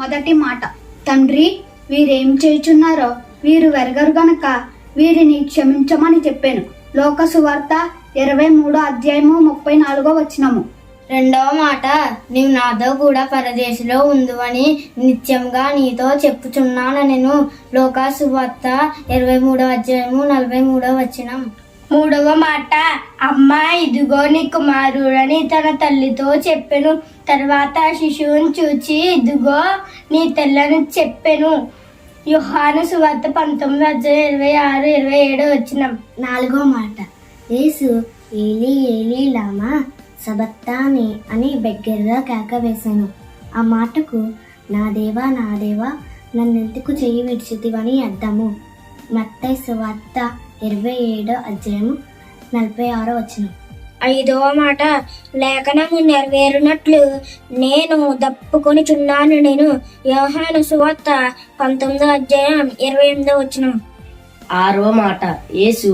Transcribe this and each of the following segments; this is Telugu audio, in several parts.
మొదటి మాట. తండ్రి వీరేం చేయుచున్నారో వీరు వెరగరు గనక వీరిని క్షమించమని చెప్పాను. లోక సువార్త ఇరవై మూడో అధ్యాయము ముప్పై నాలుగో వచ్చినము రెండవ మాట నీవు నాతో కూడా పరదేశంలో ఉందని నిత్యంగా నీతో చెప్పుచున్నాను నేను లోకాసువార్త ఇరవై మూడవ అధ్యాయము నలభై మూడవ వచనం. మూడవ మాట అమ్మ ఇదిగో నీ కుమారుడని తన తల్లితో చెప్పెను. తర్వాత శిశువుని చూచి ఇదిగో నీ తెల్లని చెప్పెను. యుహాను సువార్త పంతొమ్మిది అధ్యాయం ఇరవై ఆరు ఇరవై ఏడు వచ్చిన నాలుగో మాట యేసు ఏలి ఏలి లామా సబత్తాని అని బిగ్గరగా కేక వేశాను. ఆ మాటకు నా దేవా నా దేవా నన్నెందుకు చెయ్యి విడిచితివని అర్థము. మత్తయి సువార్త ఇరవై ఏడో అధ్యాయము నలభై ఆరో వచ్చిన ఐదవ మాట లేఖనము నెరవేరునట్లు నేను దప్పుకొని చున్నాను నేను. యోహాను సువార్త పంతొమ్మిదో అధ్యాయం ఇరవై ఎనిమిదో వచ్చిన ఆరవ మాట యేసు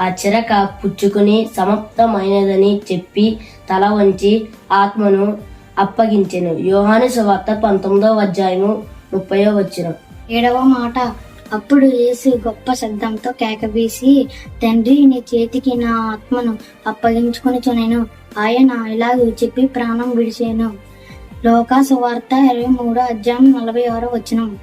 ఆ చిరక పుచ్చుకుని సమాప్తమైనదని చెప్పి తల వంచి ఆత్మను అప్పగించెను. యోహాను సువార్త పంతొమ్మిదవ అధ్యాయము ముప్పయో వచ్చిన ఏడవ మాట అప్పుడు యేసు గొప్ప శబ్దంతో కేకవేసి తండ్రి నీ చేతికి నా ఆత్మను అప్పగించుకొని చునేను ఆయన ఇలాగ చెప్పి ప్రాణం విడిచాను. లోకాసు వార్త ఇరవై మూడో అధ్యాయం నలభై ఆరో వచనం.